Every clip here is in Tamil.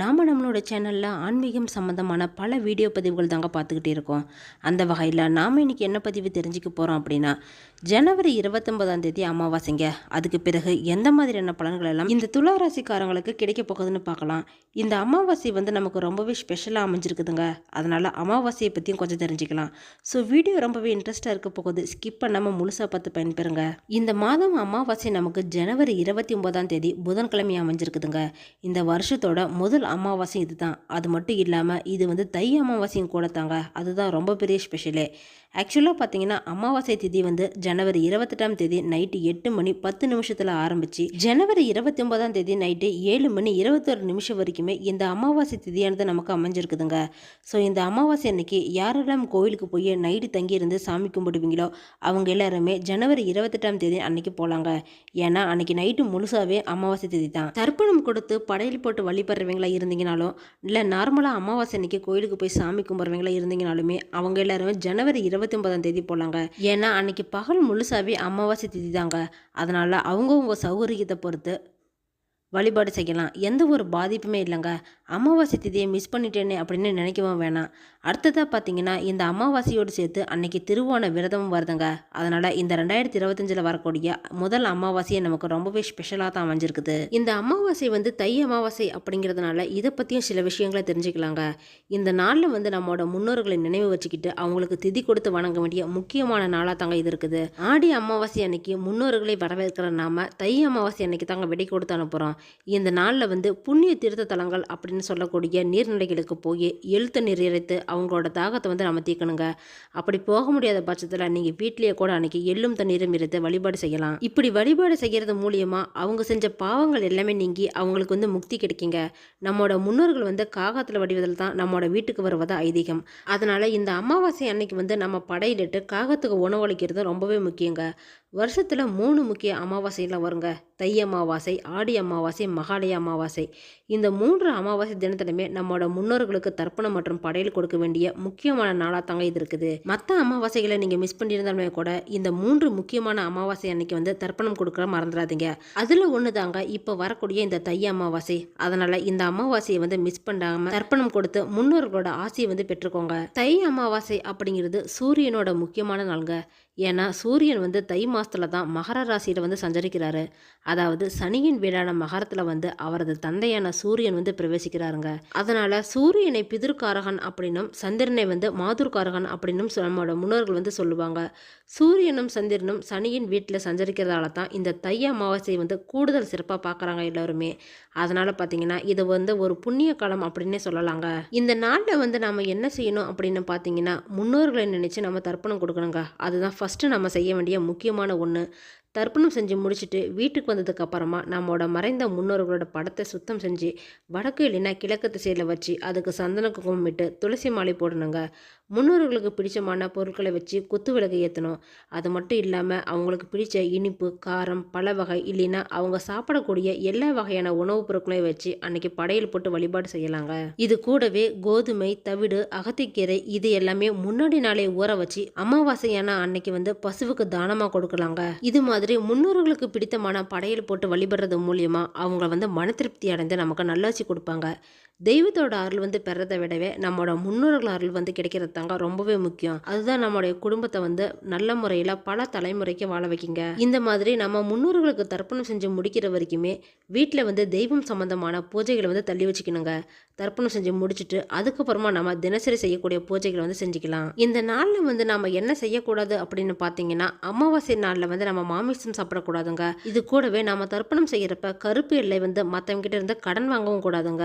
நாம் நம்மளோட சேனலில் ஆன்மீகம் சம்மந்தமான பல வீடியோ பதிவுகள் தாங்க பார்த்துக்கிட்டே இருக்கோம். அந்த வகையில் நாம் இன்றைக்கி என்ன பதிவு தெரிஞ்சுக்க போகிறோம் அப்படின்னா ஜனவரி இருபத்தொன்பதாம் தேதி அமாவாசைங்க. அதுக்கு பிறகு எந்த மாதிரியான பலன்கள் எல்லாம் இந்த துலா ராசிக்காரங்களுக்கு கிடைக்க போகுதுன்னு பார்க்கலாம். இந்த அமாவாசை வந்து நமக்கு ரொம்பவே ஸ்பெஷலாக அமைஞ்சிருக்குதுங்க. அதனால் அமாவாசையை பற்றியும் கொஞ்சம் தெரிஞ்சுக்கலாம். ஸோ வீடியோ ரொம்பவே இன்ட்ரெஸ்ட்டாக இருக்க போகுது. ஸ்கிப் பண்ணாமல் முழுசாக பார்த்து பயன்பெறுங்க. இந்த மாதம் அமாவாசை நமக்கு ஜனவரி இருபத்தி ஒன்பதாம் தேதி புதன்கிழமை அமைஞ்சிருக்குதுங்க. இந்த வருஷத்தோட முதல் அமாவாசை இதுதான். அது மட்டும் இல்லாமல் இது வந்து தை அமாவாசையும் கூட தாங்க அதுதான் ரொம்ப பெரிய ஸ்பெஷலே ஆக்சுவலாக பார்த்தீங்கன்னா அமாவாசை திதி வந்து ஜனவரி இருபத்தெட்டாம் தேதி நைட்டு எட்டு மணி பத்து நிமிஷத்தில் ஆரம்பிச்சு ஜனவரி இருபத்தி ஒன்பதாம் தேதி நைட்டு ஏழு மணி இருபத்தொரு நிமிஷம் வரைக்குமே இந்த அமாவாசை திதியானது நமக்கு அமைஞ்சிருக்குதுங்க. ஸோ இந்த அமாவாசை அன்னைக்கு யாரெல்லாம் கோயிலுக்கு போய் நைட்டு தங்கியிருந்து சாமி கும்பிடுவீங்களோ அவங்க எல்லாருமே ஜனவரி இருபத்தெட்டாம் தேதி அன்னைக்கு போகலாங்க ஏன்னா அன்னைக்கு நைட்டு முழுசாவே அமாவாசை திதி தான். தர்ப்பணம் கொடுத்து படையல் போட்டு வழிபடுறவங்களா இருந்தீங்கனாலும் இல்லை நார்மலாக அமாவாசை அன்னைக்கு கோயிலுக்கு போய் சாமி கும்பிட்றவங்களா இருந்தீங்கனாலுமே அவங்க எல்லாருமே ஜனவரி இருபத்தி ஒன்பதாம் தேதி போகலாங்க ஏன்னா அன்னைக்கு பகல் முழுசாவே அமாவாசை தேதி தாங்க அதனால் அவங்கவுங்க சௌகரியத்தை பொறுத்து வழிபாடு செய்யலாம். எந்த ஒரு பாதிப்புமே இல்லைங்க. அமாவாசை திதியை மிஸ் பண்ணிட்டேனே அப்படின்னு நினைக்கவும் வேணாம். அடுத்ததாக பார்த்தீங்கன்னா இந்த அமாவாசையோடு சேர்த்து அன்னைக்கு திருவோண விரதமும் வருதுங்க. அதனால் இந்த ரெண்டாயிரத்தி இருபத்தஞ்சில் வரக்கூடிய முதல் அமாவாசையை நமக்கு ரொம்பவே ஸ்பெஷலாக தான் அமைஞ்சிருக்குது. இந்த அமாவாசை வந்து தை அமாவாசை அப்படிங்கிறதுனால இதை பற்றியும் சில விஷயங்களை தெரிஞ்சுக்கலாங்க. இந்த நாளில் வந்து நம்மளோட முன்னோர்களை நினைவு வச்சுக்கிட்டு அவங்களுக்கு திதி கொடுத்து வணங்க வேண்டிய முக்கியமான நாளாக தாங்க இது இருக்குது. ஆடி அமாவாசை அன்னைக்கு முன்னோர்களை வரவேற்கிற நாம தை அமாவாசை அன்னைக்கு தாங்க வெடி கொடுத்து அனுப்புகிறோம் இந்த நாளில் வந்து புண்ணிய தீர்த்த தலங்கள் அப்படின்னு சொல்லக்கூடிய நீர்நிலைகளுக்கு போய் எழுத்து இறைத்து அவங்களோட தாகத்தை வந்து நம்ம தீர்க்கணுங்க. அப்படி போக முடியாத பட்சத்தில் நீங்கள் வீட்லேயே கூட அன்னைக்கு எள்ளும் தண்ணீரும் இறைத்து வழிபாடு செய்யலாம். இப்படி வழிபாடு செய்கிறது மூலியமாக அவங்க செஞ்ச பாவங்கள் எல்லாமே நீங்கி அவங்களுக்கு வந்து முக்தி கிடைக்குங்க. நம்மளோட முன்னோர்கள் வந்து காகத்தில் வடிவதில் தான் நம்மளோட வீட்டுக்கு வருவது ஐதீகம். அதனால் இந்த அமாவாசை அன்னைக்கு வந்து நம்ம படையிலிட்டு காகத்துக்கு உணவளிக்கிறது ரொம்பவே முக்கியங்க. வருஷத்தில் மூணு முக்கிய அமாவாசைலாம் வருங்க. தை அமாவாசை ஆடி அமாவாசை மகாலய அமாவாசை. இந்த மூன்று அமாவாசை தினத்திலுமே நம்மளோட முன்னோர்களுக்கு தர்ப்பணம் மற்றும் படையல் கொடுக்க வேண்டிய முக்கியமான நாளாக தாங்க இது இருக்குது. மற்ற அமாவாசைகளை நீங்கள் மிஸ் பண்ணியிருந்தாலுமே கூட இந்த மூன்று முக்கியமான அமாவாசை அன்னைக்கு வந்து தர்ப்பணம் கொடுக்குற மறந்துடாதீங்க அதில் ஒன்று தாங்க இப்போ வரக்கூடிய இந்த தை அமாவாசை. அதனால் இந்த அமாவாசையை வந்து மிஸ் பண்ணாமல் தர்ப்பணம் கொடுத்து முன்னோர்களோட ஆசையை வந்து பெற்றுக்கோங்க. தை அமாவாசை அப்படிங்கிறது சூரியனோட முக்கியமான நாளுங்க. ஏன்னா சூரியன் வந்து தை மாதத்தில் தான் மகர ராசியில் வந்து சஞ்சரிக்கிறாரு. அதாவது சனியின் வீடான மகரத்தில் வந்து அவரது தந்தையான சூரியன் வந்து பிரவேசிக்கிறாருங்க. அதனால் சூரியனை பிதிர்காரகன் அப்படின்னும் சந்திரனை வந்து மாதுர்காரகன் அப்படின்னும் நம்மளோட முன்னோர்கள் வந்து சொல்லுவாங்க. சூரியனும் சந்திரனும் சனியின் வீட்டில் சஞ்சரிக்கிறதால தான் இந்த தை அமாவாசை வந்து கூடுதல் சிறப்பாக பார்க்குறாங்க எல்லோருமே. அதனால் பார்த்தீங்கன்னா இது வந்து ஒரு புண்ணிய காலம் அப்படின்னே சொல்லலாங்க. இந்த நாளில் வந்து நாம் என்ன செய்யணும் அப்படின்னு பார்த்தீங்கன்னா முன்னோர்களை நினச்சி நம்ம தர்ப்பணம் கொடுக்கணுங்க. அதுதான் ஃபஸ்ட்டு நம்ம செய்ய வேண்டிய முக்கியமான ஒன்று தர்ப்பணம் செஞ்சு முடிச்சுட்டு வீட்டுக்கு வந்ததுக்கு அப்புறமா நம்மளோட மறைந்த முன்னோர்களோட படத்தை சுத்தம் செஞ்சு வடக்கு இல்லைன்னா கிழக்கு திசையில் வச்சு அதுக்கு சந்தன குங்குமம் துளசி மாலை போடணுங்க. முன்னோர்களுக்கு பிடிச்சமான பொருட்களை வச்சு குத்து விளக்கு ஏற்றணும் அது மட்டும் இல்லாமல் அவங்களுக்கு பிடிச்ச இனிப்பு காரம் பல வகை இல்லைன்னா அவங்க சாப்பிடக்கூடிய எல்லா வகையான உணவுப் பொருட்களையும் வச்சு அன்னைக்கு படையல் போட்டு வழிபாடு செய்யலாங்க. இது கூடவே கோதுமை தவிடு அகத்திக்கீரை இது எல்லாமே முன்னாடி நாளே ஊற வச்சு அமாவாசையான அன்னைக்கு வந்து பசுவுக்கு தானமாக கொடுக்கலாங்க. இது மாதிரி முன்னோர்களுக்கு பிடித்தமான படையல் போட்டு வழிபடுறது மூலியமாக அவங்க வந்து மன திருப்தி அடைந்து நமக்கு நல்லாசி கொடுப்பாங்க. தெய்வத்தோட அருள் வந்து பெறதை விடவே நம்மளோட முன்னோர்கள் அருள் வந்து கிடைக்கிறது தாங்க ரொம்பவே முக்கியம். அதுதான் நம்மளுடைய குடும்பத்தை வந்து நல்ல முறையில் பல தலைமுறைக்கு வாழ வைக்கிங்க. இந்த மாதிரி நம்ம முன்னோர்களுக்கு தர்ப்பணம் செஞ்சு முடிக்கிற வரைக்குமே வீட்டில் வந்து தெய்வம் சம்பந்தமான பூஜைகளை வந்து தள்ளி வச்சுக்கணுங்க. தர்ப்பணம் செஞ்சு முடிச்சுட்டு அதுக்கப்புறமா நம்ம தினசரி செய்யக்கூடிய பூஜைகளை வந்து செஞ்சுக்கலாம். இந்த நாளில் வந்து நம்ம என்ன செய்யக்கூடாது அப்படின்னு பார்த்தீங்கன்னா அமாவாசை நாளில் வந்து நம்ம மாமிசம் சாப்பிடக்கூடாதுங்க. இது கூடவே நம்ம தர்ப்பணம் செய்கிறப்ப கருப்பு எல்லை வந்து மற்றவங்ககிட்ட இருந்து கடன் வாங்கவும் கூடாதுங்க.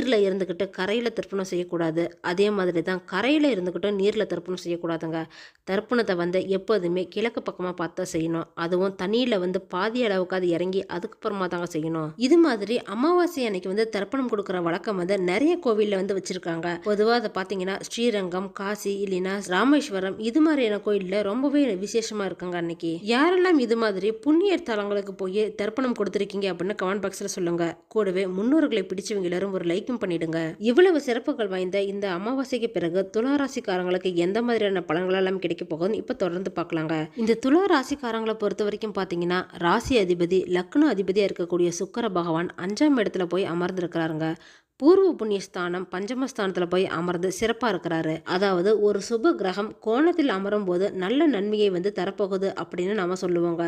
நீரில் இருந்துக்கிட்டு கரையில் தர்ப்பணம் செய்யக்கூடாது. அதே மாதிரி தான் கரையில் இருந்துக்கிட்டு நீரில் தர்ப்பணம் செய்யக்கூடாதுங்க. தர்ப்பணத்தை வந்து எப்போதுமே கிழக்கு பக்கமாக பார்த்தா செய்யணும். அதுவும் தண்ணியில் வந்து பாதி அளவுக்கு அது இறங்கி அதுக்கப்புறமா தாங்க செய்யணும். இது மாதிரி அமாவாசை அன்னைக்கு வந்து தர்ப்பணம் கொடுக்குற வழக்கம் வந்து நிறைய கோவிலில் வந்து வச்சுருக்காங்க. பொதுவாக அதை பார்த்தீங்கன்னா ஸ்ரீரங்கம் காசி இல்லைன்னா ராமேஸ்வரம் இது மாதிரியான கோயிலில் ரொம்பவே விசேஷமாக இருக்காங்க அன்னைக்கு. யாரெல்லாம் இது மாதிரி புண்ணிய தலங்களுக்கு போய் தர்ப்பணம் கொடுத்துருக்கீங்க அப்படின்னு கமெண்ட் பாக்ஸில் சொல்லுங்கள் கூடவே முன்னோர்களை பிடிச்சவங்க எல்லாரும் ஒரு லைக் லைக்கும் பண்ணிடுங்க. இவ்வளவு சிறப்புகள் வாய்ந்த இந்த அமாவாசைக்கு பிறகு துலா ராசிக்காரங்களுக்கு எந்த மாதிரியான பலன்கள் எல்லாம் கிடைக்க போகுதுன்னு இப்போ தொடர்ந்து பார்க்கலாங்க. இந்த துலா ராசிக்காரங்களை பொறுத்த வரைக்கும் பார்த்தீங்கன்னா ராசி அதிபதி லக்னோ அதிபதியாக இருக்கக்கூடிய சுக்கர பகவான் அஞ்சாம் இடத்துல போய் அமர்ந்திருக்கிறாருங்க. பூர்வ புண்ணியஸ்தானம் பஞ்சமஸ்தானத்தில் போய் அமர்ந்து சிறப்பாக இருக்கிறாரு. அதாவது ஒரு சுப கிரகம் கோணத்தில் அமரும் போது நல்ல நன்மையை வந்து தரப்போகுது அப்படின்னு நம்ம சொல்லுவோங்க.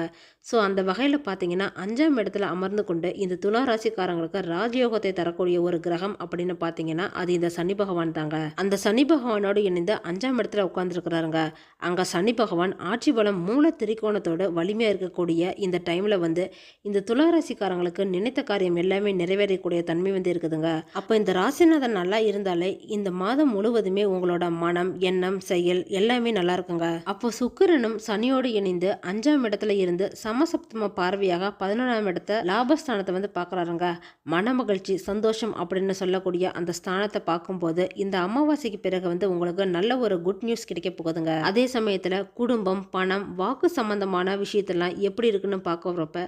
ஸோ அந்த வகையில் பார்த்தீங்கன்னா அஞ்சாம் இடத்துல அமர்ந்து கொண்டு இந்த துலா ராசிக்காரங்களுக்கு ராஜயோகத்தை தரக்கூடிய ஒரு கிரகம் அப்படின்னு பார்த்தீங்கன்னா அது இந்த சனி பகவான் தாங்க. அந்த சனி பகவானோடு இணைந்து அஞ்சாம் இடத்துல உட்காந்துருக்கிறாருங்க அங்கே சனி பகவான் ஆட்சி பலம் மூல திரிகோணத்தோடு வலிமையாக இருக்கக்கூடிய இந்த டைமில் வந்து இந்த துலா ராசிக்காரங்களுக்கு நினைத்த காரியம் எல்லாமே நிறைவேறக்கூடிய தன்மை வந்து இருக்குதுங்க. அப்போ இந்த ராசிநாதன் நல்லா இருந்தாலே இந்த மாதம் முழுவதுமே உங்களோட மனம் எண்ணம் செயல் எல்லாமே நல்லா இருக்குங்க. அப்போ சுக்கிரனும் சனியோடு இணைந்து அஞ்சாம் இடத்துல இருந்து சமசப்தம பார்வையாக பதினொன்றாம் இடத்த லாபஸ்தானத்தை வந்து பார்க்குறாருங்க. மன மகிழ்ச்சி சந்தோஷம் அப்படின்னு சொல்லக்கூடிய அந்த ஸ்தானத்தை பார்க்கும்போது இந்த அமாவாசைக்கு பிறகு வந்து உங்களுக்கு நல்ல ஒரு குட் நியூஸ் கிடைக்க போகுதுங்க. அதே சமயத்தில் குடும்பம் பணம் வாக்கு சம்பந்தமான விஷயத்தெல்லாம் எப்படி இருக்குன்னு பார்க்க வரப்ப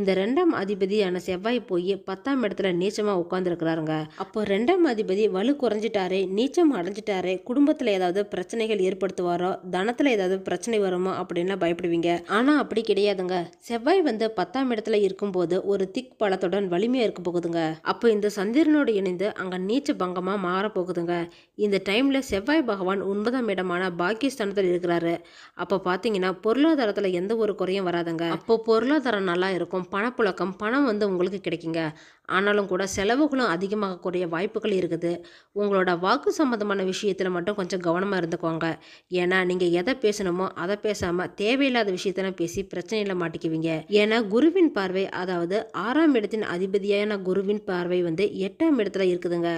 இந்த ரெண்டாம் அதிபதியான செவ்வாய் போய் பத்தாம் இடத்துல நீச்சமாக உட்காந்துருக்கிறாருங்க அப்போ ரெண்டாம் அதிபதி வலு குறைஞ்சிட்டாரே நீச்சம் அடைஞ்சிட்டாரே குடும்பத்தில் ஏதாவது பிரச்சனைகள் ஏற்படுத்துவாரோ தனத்தில் ஏதாவது பிரச்சனை வருமோ அப்படின்லாம் பயப்படுவீங்க. ஆனால் அப்படி கிடையாதுங்க. செவ்வாய் வந்து பத்தாம் இடத்துல இருக்கும்போது ஒரு திக் பலத்துடன் வலிமையாக இருக்க போகுதுங்க. அப்போ இந்த சந்திரனோடு இணைந்து அங்கே நீச்ச பங்கமாக மாற போகுதுங்க. இந்த டைமில் செவ்வாய் பகவான் ஒன்பதாம் இடமான பாக்கியஸ்தானத்தில் இருக்கிறாரு. அப்போ பார்த்தீங்கன்னா பொருளாதாரத்தில் எந்த ஒரு குறையும் வராதுங்க. அப்போ பொருளாதாரம் நல்லா இருக்கும் பணப்புழக்கம் பணம் வந்து உங்களுக்கு கிடைக்குங்க. ஆனாலும் கூட செலவுகளும் அதிகமாகக்கூடிய வாய்ப்புகள் இருக்குது. உங்களோட வாக்கு சம்மந்தமான விஷயத்தில் மட்டும் கொஞ்சம் கவனமாக இருந்துக்கோங்க. ஏன்னா நீங்கள் எதை பேசணுமோ அதை பேசாமல் தேவையில்லாத விஷயத்தெல்லாம் பேசி பிரச்சனையில் மாட்டிக்குவீங்க. ஏன்னா குருவின் பார்வை அதாவது ஆறாம் இடத்தின் அதிபதியான குருவின் பார்வை வந்து எட்டாம் இடத்துல இருக்குதுங்க.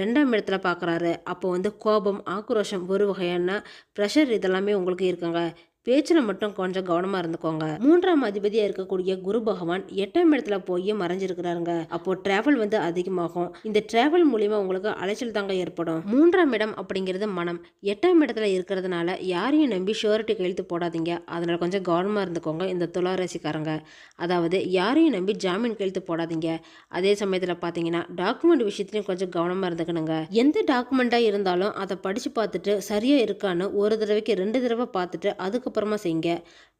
ரெண்டாம் இடத்துல பார்க்குறாரு அப்போ வந்து கோபம் ஆக்ரோஷம் ஒரு வகையான ப்ரெஷர் இதெல்லாமே உங்களுக்கு இருக்குங்க. பேச்சில் மட்டும் கொஞ்சம் கவனமாக இருந்துக்கோங்க. மூன்றாம் அதிபதியாக இருக்கக்கூடிய குரு பகவான் எட்டாம் இடத்துல போய் மறைஞ்சிருக்கிறாருங்க. அப்போ டிராவல் வந்து அதிகமாகும். இந்த டிராவல் மூலியமா உங்களுக்கு அலைச்சல் தாங்க ஏற்படும். மூன்றாம் இடம் அப்படிங்கிறது மனம். எட்டாம் இடத்துல இருக்கிறதுனால யாரையும் நம்பி ஷோரிட்டி கையெழுத்து போடாதீங்க. அதனால கொஞ்சம் கவனமாக இருந்துக்கோங்க இந்த துளாராசிக்காரங்க அதாவது யாரையும் நம்பி ஜாமீன் கையெழுத்து போடாதீங்க. அதே சமயத்தில் பார்த்தீங்கன்னா டாக்குமெண்ட் விஷயத்துலையும் கொஞ்சம் கவனமாக இருந்துக்கணுங்க. எந்த டாக்குமெண்ட்டாக இருந்தாலும் அதை படித்து பார்த்துட்டு சரியாக இருக்கான்னு ஒரு தடவைக்கு ரெண்டு தடவை பார்த்துட்டு அதுக்கு அதுக்கப்புறமா செய்யுங்க.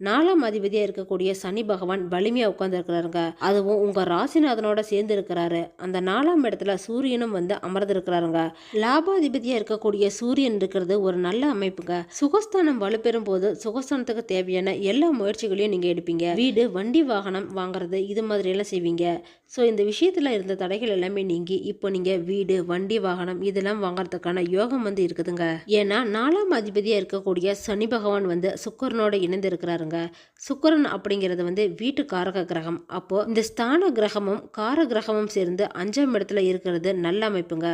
நாலாம் அதிபதியாக இருக்கக்கூடிய சனி பகவான் வலிமையாக உட்காந்துருக்கிறாருங்க அதுவும் உங்கள் ராசிநாதனோட சேர்ந்து இருக்கிறாரு அந்த நாலாம் இடத்துல சூரியனும் வந்து அமர்ந்திருக்கிறாருங்க. லாபாதிபதியாக இருக்கக்கூடிய சூரியன் இருக்கிறது ஒரு நல்ல அமைப்புங்க. சுகஸ்தானம் வலுப்பெறும் போது சுகஸ்தானத்துக்கு தேவையான எல்லா முயற்சிகளையும் நீங்கள் எடுப்பீங்க. வீடு வண்டி வாகனம் வாங்குறது இது மாதிரி எல்லாம் செய்வீங்க. ஸோ இந்த விஷயத்தில் இருந்த தடைகள் எல்லாமே நீங்கி இப்போ நீங்கள் வீடு வண்டி வாகனம் இதெல்லாம் வாங்குறதுக்கான யோகம் வந்து இருக்குதுங்க. ஏன்னா நாலாம் அதிபதியாக இருக்கக்கூடிய சனி பகவான் வந்து சுக்கரனோட இணைந்து இருக்கிறாருங்க சுக்கரன் அப்படிங்கிறது வந்து வீட்டு காரக கிரகம். அப்போது இந்த ஸ்தான கிரகமும் கார கிரகமும் சேர்ந்து அஞ்சாம் இடத்துல இருக்கிறது நல்ல அமைப்புங்க.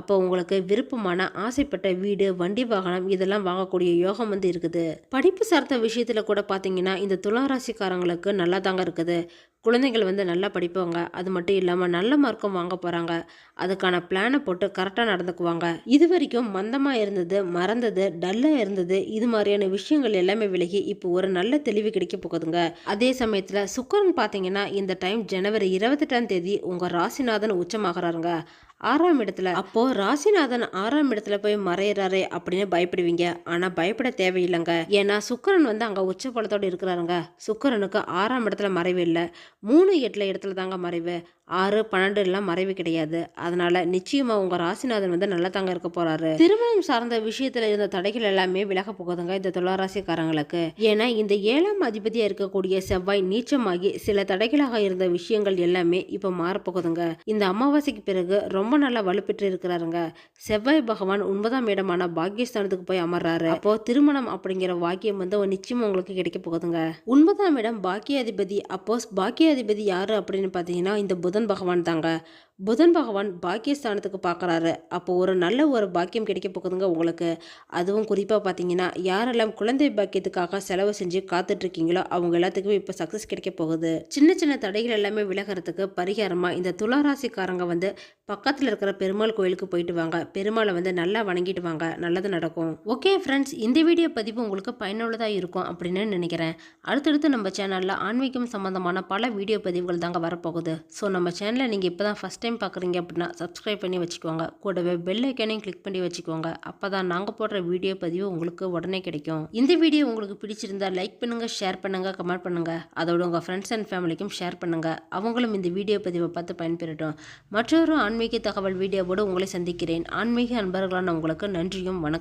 அப்போ உங்களுக்கு விருப்பமான ஆசைப்பட்ட வீடு வண்டி வாகனம் இதெல்லாம் வாங்கக்கூடிய யோகம் வந்து இருக்குது. படிப்பு சார்ந்த விஷயத்தில் கூட பார்த்தீங்கன்னா இந்த துளாராசிக்காரங்களுக்கு நல்லா தாங்க இருக்குது. குழந்தைகள் வந்து நல்லா படிப்பாங்க. அது மட்டும் இல்லாமல் நல்ல மார்க்கும் வாங்க போகிறாங்க அதுக்கான பிளானை போட்டு கரெக்டாக நடந்துக்குவாங்க. இது வரைக்கும் மந்தமாக இருந்தது மறந்தது டல்லாக இருந்தது இது மாதிரியான விஷயங்கள் எல்லாமே விலகி இப்போ ஒரு நல்ல தெளிவு கிடைக்க போகுதுங்க. அதே சமயத்தில் சுக்கரன் பார்த்தீங்கன்னா இந்த டைம் ஜனவரி இருபத்தெட்டாம் தேதி உங்கள் ராசிநாதன் உச்சமாகறாருங்க. ஆறாம் இடத்துல. அப்போ ராசிநாதன் ஆறாம் இடத்துல போய் மறையிறாரே அப்படின்னு பயப்படுவீங்க. ஆனா பயப்பட தேவையில்லைங்க. ஏன்னா சுக்கரன் வந்து அங்க உச்ச பலத்தோடு இருக்கிறாருங்க. சுக்கரனுக்கு ஆறாம் இடத்துல மறைவு இல்லை. மூணு எட்டுல இடத்துல தாங்க மறைவு. ஆறு பன்னெண்டு எல்லாம் மறைவு கிடையாது. அதனால நிச்சயமா உங்க ராசிநாதன் வந்து நல்லா தாங்க இருக்க போறாரு. திருமணம் சார்ந்த விஷயத்துல இருந்த தடைகள் எல்லாமே விலக போகுதுங்க இந்த துளாராசிக்காரங்களுக்கு. ஏன்னா இந்த ஏழாம் அதிபதியா இருக்கக்கூடிய செவ்வாய் நீச்சமாகி சில தடைகளாக இருந்த விஷயங்கள் எல்லாமே இப்ப மாறப்போகுதுங்க. இந்த அமாவாசைக்கு பிறகு ரொம்ப ரொம்ப நல்லா வலுப்பெற்று இருக்கிறாருங்க. செவ்வாய் பகவான் ஒன்பதாம் இடமான பாக்கியஸ்தானத்துக்கு போய் அமர்றாரு. அப்போ திருமணம் அப்படிங்கிற வாக்கியம் வந்து நிச்சயம் உங்களுக்கு கிடைக்க போகுதுங்க. ஒன்பதாம் இடம் பாக்கியாதிபதி. அப்போ பாக்கியாதிபதி யாரு அப்படின்னு பார்த்தீங்கன்னா இந்த புதன் பகவான் தாங்க. புதன் பகவான் பாக்கியஸ்தானத்துக்கு பார்க்குறாரு. அப்போ ஒரு நல்ல ஒரு பாக்கியம் கிடைக்க போகுதுங்க உங்களுக்கு. அதுவும் குறிப்பாக பார்த்தீங்கன்னா யாரெல்லாம் குழந்தை பாக்கியத்துக்காக செலவு செஞ்சு காத்துட்ருக்கீங்களோ அவங்க எல்லாத்துக்குமே இப்போ சக்ஸஸ் கிடைக்க போகுது. சின்ன சின்ன தடைகள் எல்லாமே விலகிறதுக்கு பரிகாரமாக இந்த துளாராசிக்காரங்க வந்து பக்கத்து பக்கத்தில் இருக்கிற பெருமாள் கோயிலுக்கு போயிட்டு வாங்க. பெருமாளை வந்து நல்லா வணங்கிட்டு வாங்க. நல்லது நடக்கும். ஓகே ஃப்ரெண்ட்ஸ் இந்த வீடியோ பதிவு உங்களுக்கு பயனுள்ளதாக இருக்கும் அப்படின்னு நினைக்கிறேன். அடுத்தடுத்து நம்ம சேனலில் ஆன்மீகம் சம்மந்தமான பல வீடியோ பதிவுகள் தாங்க வரப்போகுது. ஸோ நம்ம சேனலை நீங்கள் இப்போ தான் ஃபஸ்ட் டைம் பார்க்குறீங்க அப்படின்னா சப்ஸ்கிரைப் பண்ணி வச்சுக்கோங்க. கூடவே பெல் ஐக்கானையும் கிளிக் பண்ணி வச்சுக்கோங்க. அப்போ தான் நாங்கள் போடுற வீடியோ பதிவு உங்களுக்கு உடனே கிடைக்கும். இந்த வீடியோ உங்களுக்கு பிடிச்சிருந்தா லைக் பண்ணுங்கள் ஷேர் பண்ணுங்கள் கமெண்ட் பண்ணுங்கள் அதோட உங்கள் ஃப்ரெண்ட்ஸ் அண்ட் ஃபேமிலிக்கும் ஷேர் பண்ணுங்கள் அவங்களும் இந்த வீடியோ பதிவை பார்த்து பயன்பெறட்டும். மற்றொரு ஆன்மீக தகவல் வீடியோவோடு உங்களை சந்திக்கிறேன். ஆன்மீக அன்பர்களான உங்களுக்கு நன்றியும் வணக்கம்.